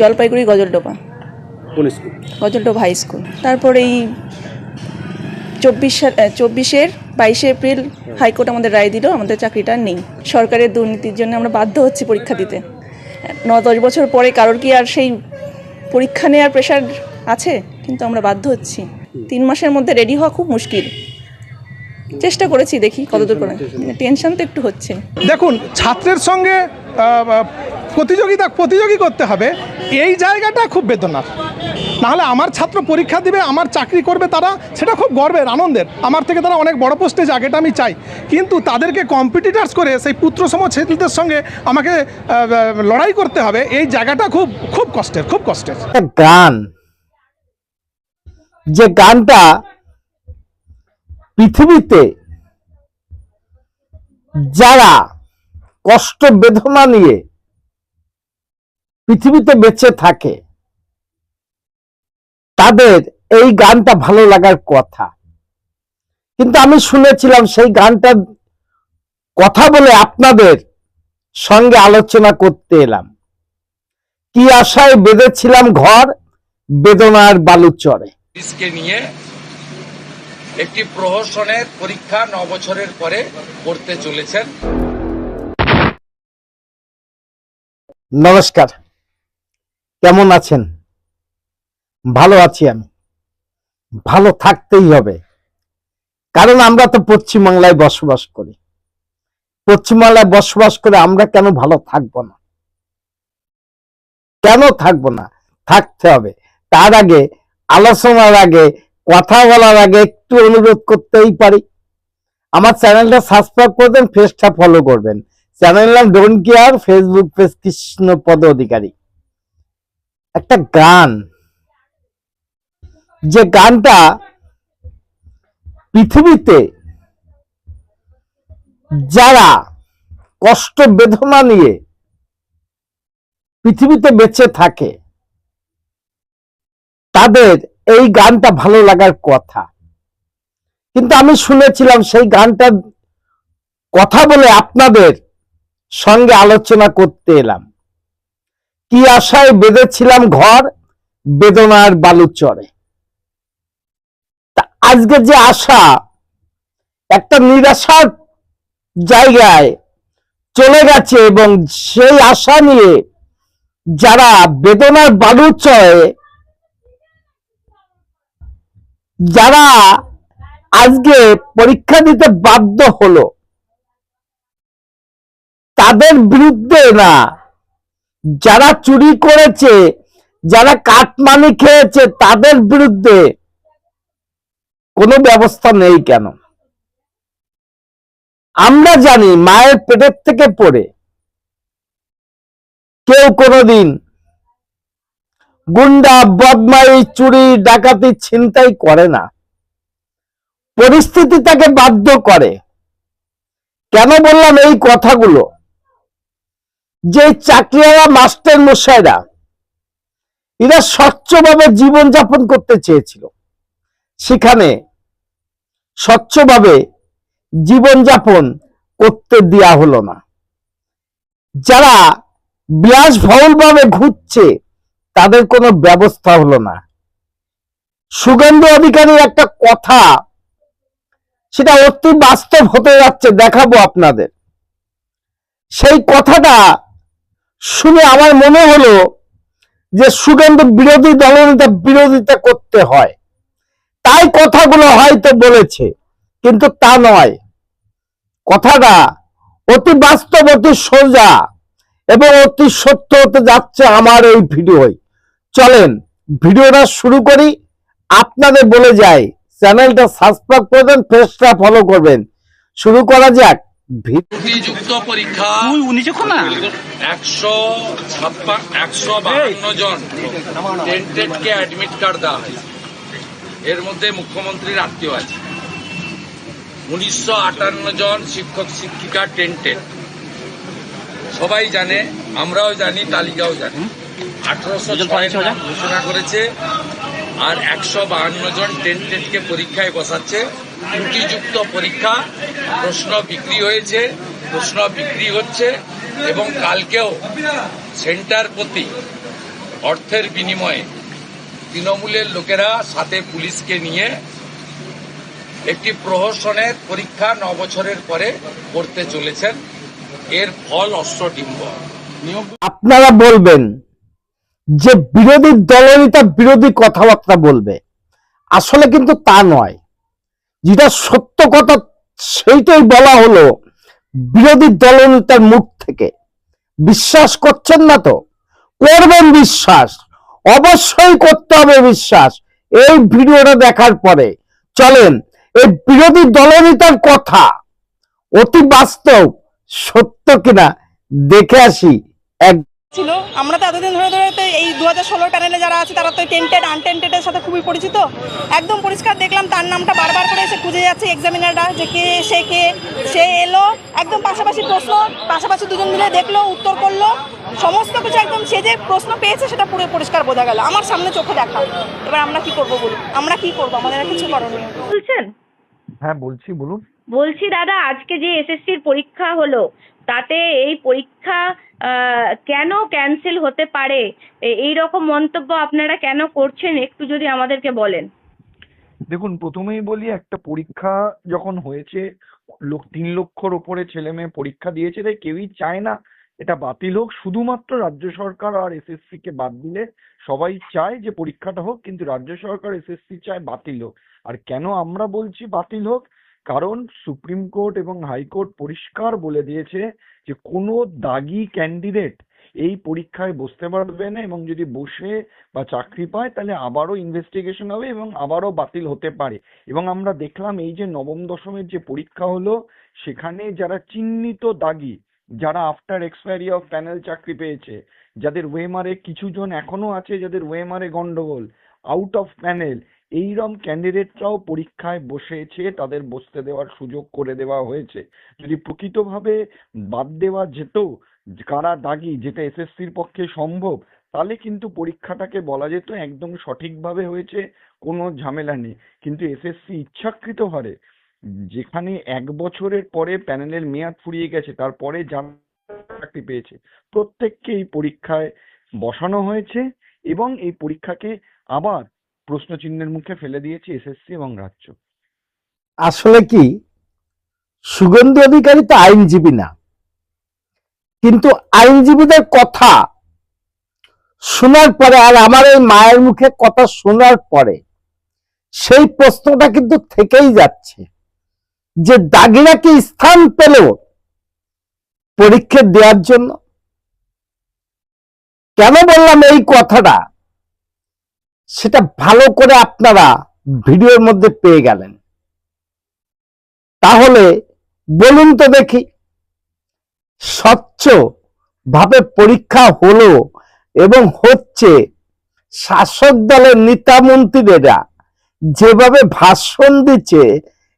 জলপাইগুড়ি গজলডোবা। কোন school? Gajoldoba high school. তারপর এই চব্বিশ চব্বিশের বাইশে এপ্রিল হাইকোর্ট আমাদের রায় দিল আমাদের চাকরিটা নেই। সরকারের দুর্নীতির জন্য আমরা বাধ্য হচ্ছি পরীক্ষা দিতে। ন দশ বছর পরে কারোর কি আর সেই পরীক্ষা নেওয়ার প্রেশার আছে? কিন্তু আমরা বাধ্য হচ্ছি। তিন মাসের মধ্যে রেডি হওয়া খুব মুশকিল। চেষ্টা করেছি দেখি কতদূর করে। টেনশন তো একটু হচ্ছে। দেখুন ছাত্রের সঙ্গে প্রতিযোগিতা প্রতিযোগী করতে হবে এই জায়গাটা খুব বেদনার। নাহলে আমার ছাত্র পরীক্ষা দিবে আমার চাকরি করবে তারা সেটা খুব গর্বের আনন্দের। আমার থেকে তারা অনেক বড় পোস্টে যাক এটা আমি চাই। কিন্তু তাদেরকে কম্পিটিটার্স করে সেই পুত্রসম ছেলেদের সঙ্গে আমাকে লড়াই করতে হবে এই জায়গাটা খুব খুব কষ্টের খুব কষ্টের। গান। যে গানটা পৃথিবীতে যারা কষ্ট বেদনা নিয়ে পৃথিবীতে বেঁচে থাকে, তাদের এই গানটা ভালো লাগার কথা। কিন্তু আমি শুনেছিলাম সেই গানটার কথা বলে আপনাদের সঙ্গে আলোচনা করতে এলাম। কি আশায় বেঁধেছিলাম ঘর, বেদনার বালুচরে নিয়ে একটি প্রহসনের পরীক্ষা ন বছরের পরে করতে চলেছেন। নমস্কার। কেমন আছেন? ভালো আছি আমি। ভালো থাকতেই হবে। কারণ আমরা তো পশ্চিমবাংলায় বসবাস করি। পশ্চিমবাংলায় বসবাস করে আমরা কেন ভালো থাকব না? কেন থাকব না? থাকতে হবে। তার আগে, আলোচনার আগে কথা বলার আগে একটু অনুরোধ করতেই পারি। আমার চ্যানেলটা সাবস্ক্রাইব করবেন পেজটা ফলো করবেন। চ্যানেল নাম don't care Facebook page Krishnapada Adhikari. একটা গান। যে গানটা পৃথিবীতে যারা কষ্ট, বেদনা নিয়ে পৃথিবীতে বেঁচে থাকে, তাদের এই গানটা ভালো লাগার কথা। কিন্তু আমি শুনেছিলাম সেই গানটার কথা বলে আপনাদের সঙ্গে আলোচনা করতে এলাম। কি আশায় বেঁধেছিলাম ঘর, বেদনার বালুচরে আজকে যে আশা, একটা নিরাশার জায়গায় চলে গেছে এবং সেই আশা নিয়ে যারা বেদনার বালুচরে যারা আজকে পরীক্ষা দিতে বাধ্য হলো, তাদের বিরুদ্ধে না, যারা চুরি করেছে, যারা কাটমানি খেয়েছে, তাদের বিরুদ্ধে কোনো ব্যবস্থা নেই কেন? আমরা জানি মায়ের পেটের থেকে পড়ে কেউ কোনোদিন গুন্ডা বদমাই চুরি, ডাকাতি ছিনতাই করে না। পরিস্থিতি তাকে বাধ্য করে। কেন বললাম এই কথাগুলো? যে চাকরিওয়ালা মাস্টার মশাইরা, এরা স্বচ্ছভাবে জীবনযাপন করতে চেয়েছিল। সেখানে স্বচ্ছভাবে জীবনযাপন করতে দেয়া হলো না। যারা বিলাসবহুল ভাবে ঘুরছে তাদের কোনো ব্যবস্থা হলো না। সুগন্ধ অধিকারীর একটা কথা, সেটা অতি বাস্তব হতে যাচ্ছে, দেখাবো আপনাদের। সেই কথাটা শুনে আমার মনে হলো যে সুগন্ধ বিরোধী দলনেতা বিরোধিতা করতে হয়। তাই কথাগুলো হয়তো বলেছে, কিন্তু তা নয়। কথাটা অতি বাস্তব, অতি সোজা এবং অতি সত্য হতে যাচ্ছে আমার এই ভিডিওয় চলেন ভিডিওটা শুরু করি। আপনাদের বলে যাই চ্যানেলটা সাবস্ক্রাইব করবেন পেজটা ফলো করবেন। শুরু করা যাক। ভিডিও ত্রুটিযুক্ত পরীক্ষা একশো ছাপ্পান একশো বাহান্ন জন টেন্টেডকে অ্যাডমিট কার্ড দেওয়া হয়েছে এর মধ্যে মুখ্যমন্ত্রীর আত্মীয় আছে। উনিশশো আটান্ন জন শিক্ষক শিক্ষিকা টেন্টেড সবাই জানে আমরাও জানি তালিকাও জানি। আঠারোশো ঘোষণা করেছে আর একশো বাহান্ন জন টেন্টেডকে পরীক্ষায় বসাচ্ছে। ত্রুটিযুক্ত পরীক্ষা প্রশ্ন বিক্রি হয়েছে প্রশ্ন বিক্রি হচ্ছে এবং কালকেও সেন্টার প্রতি অর্থের বিনিময়ে তৃণমূলের লোকেরা সাথে পুলিশকে নিয়ে একটি প্রহসনের পরীক্ষা ন বছরের পরে করতে চলেছেন। এর ফল অষ্টডিম্ব। আপনারা বলবেন। যে বিরোধী দলনেতা বিরোধী কথাবার্তা বলবে, আসলে কিন্তু তা নয়। যেটা সত্য কথা সেইটাই বলা হলো, বিরোধী দলনেতার মুখ থেকে। বিশ্বাস করছেন না তো? করবেন বিশ্বাস, অবশ্যই করতে হবে বিশ্বাস। এই ভিডিওটা দেখার পরে, চলেন, এই বিরোধী দলনেতার কথা, অতি বাস্তব, সত্য কিনা, দেখে আসি এক ছিল। আমরা তো এতদিন ধরে ধরে তো এই দু হাজার ষোলোর প্যানেলে যারা আছে তারা তো টেন্টেড আনটেন্টেডের সাথে খুবই পরিচিত। একদম পরিষ্কার দেখলাম তার নামটা বারবার করে এসে খুঁজে যাচ্ছে এক্সামিনাররা যে কে সে কে সে এলো। একদম পাশাপাশি প্রশ্ন পাশাপাশি দুজন মিলে দেখল উত্তর করল। সমস্ত কিছু একদম সে যে প্রশ্ন পেয়েছে সেটা পুরো পরিষ্কার বোঝা গেল। আমার সামনে চোখে দেখা। এবার আমরা কি করব বলুন? আমরা কি করব? আমাদের আর কিছু করণীয় নেই। বলছেন? হ্যাঁ বলছি বলুন। বলছি দাদা আজকে যে এসএসসির পরীক্ষা হলো তাতে এই পরীক্ষা কেন ক্যান্সেল হতে পারে? এই রকম মন্তব্য আপনারা কেন করছেন? একটু যদি আমাদেরকে বলেন। দেখুন, প্রথমেই বলি, একটা পরীক্ষা যখন হয়েছে, লোক, তিন লক্ষর ওপরে ছেলে মেয়ে পরীক্ষা দিয়েছে, তাই কেউই চায় না এটা বাতিল হোক। শুধুমাত্র রাজ্য সরকার আর এসএসসি কে বাদ দিলে সবাই চায় যে পরীক্ষাটা হোক, কিন্তু রাজ্য সরকার এসএসসি চায় বাতিল হোক। আর কেন আমরা বলছি বাতিল হোক? কারণ সুপ্রিম কোর্ট এবং হাইকোর্ট পরিষ্কার বলে দিয়েছে যে কোনো দাগি ক্যান্ডিডেট এই পরীক্ষায় বসতে পারবে না এবং যদি বসে বা চাকরি পায় তাহলে আবারও ইনভেস্টিগেশন হবে এবং আবারও বাতিল হতে পারে। এবং আমরা দেখলাম এই যে নবম দশমের যে পরীক্ষা হলো, সেখানে যারা চিহ্নিত দাগি, যারা আফটার এক্সপায়ারি অফ প্যানেল চাকরি পেয়েছে, যাদের ওয়েমারে কিছু জন এখনও আছে যাদের ওয়েমারে গন্ডগোল আউট অফ প্যানেল এইরকম ক্যান্ডিডেটরাও পরীক্ষায় বসেছে, তাদের বসতে দেওয়ার সুযোগ করে দেওয়া হয়েছে। যদি প্রকৃতভাবে বাদ দেওয়া যেত, কারা দাগি, যেটা এসএসসির পক্ষে সম্ভব, তাহলে কিন্তু পরীক্ষাটাকে বলা যেত একদম সঠিকভাবে হয়েছে, কোনো ঝামেলা নেই। কিন্তু এসএসসি ইচ্ছাকৃত হারে, যেখানে এক বছরের পরে প্যানেলের মেয়াদ ফুরিয়ে গেছে, তারপরে চাকরি পেয়েছে, প্রত্যেককে এই পরীক্ষায় বসানো হয়েছে এবং এই পরীক্ষাকে আবার প্রশ্নচিহ্নের মুখে ফেলে দিয়েছে এসএসসি এবং রাজ্য। আসলে কি? সুগন্ধি অধিকারী তো আইনজীবী না। কিন্তু আইনজীবীদের কথা শোনার পরে আর আমার এই মায়ের মুখে কথা শোনার পরে সেই প্রশ্নটা কিন্তু থেকেই যাচ্ছে যে দাগিরা কি স্থান পেল পরীক্ষা দেওয়ার জন্য? কেন বললাম এই কথাটা? সেটা ভালো করে আপনারা ভিডিওর মধ্যে পেয়ে গেলেন। তাহলে বলুন তো দেখি স্বচ্ছ ভাবে পরীক্ষা হলো এবং হচ্ছে শাসক দলের নেতা মন্ত্রীরা যেভাবে ভাষণ দিচ্ছে,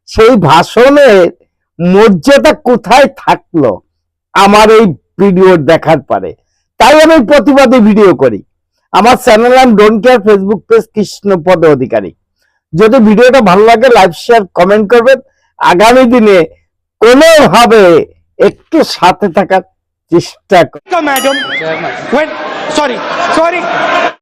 সেই ভাষণের মর্যাদা কোথায় থাকল? আমার এই ভিডিও দেখার পরে। তাই আমি প্রতিবাদী ভিডিও করি। আমার চ্যানেল নাম don't care Facebook page Krishnapada Adhikari যদি ভিডিওটা ভালো লাগে লাইক শেয়ার কমেন্ট করবেন। আগামী দিনে কোনোভাবে একটু সাথে থাকার চেষ্টা করুন ম্যাডাম সরি sorry.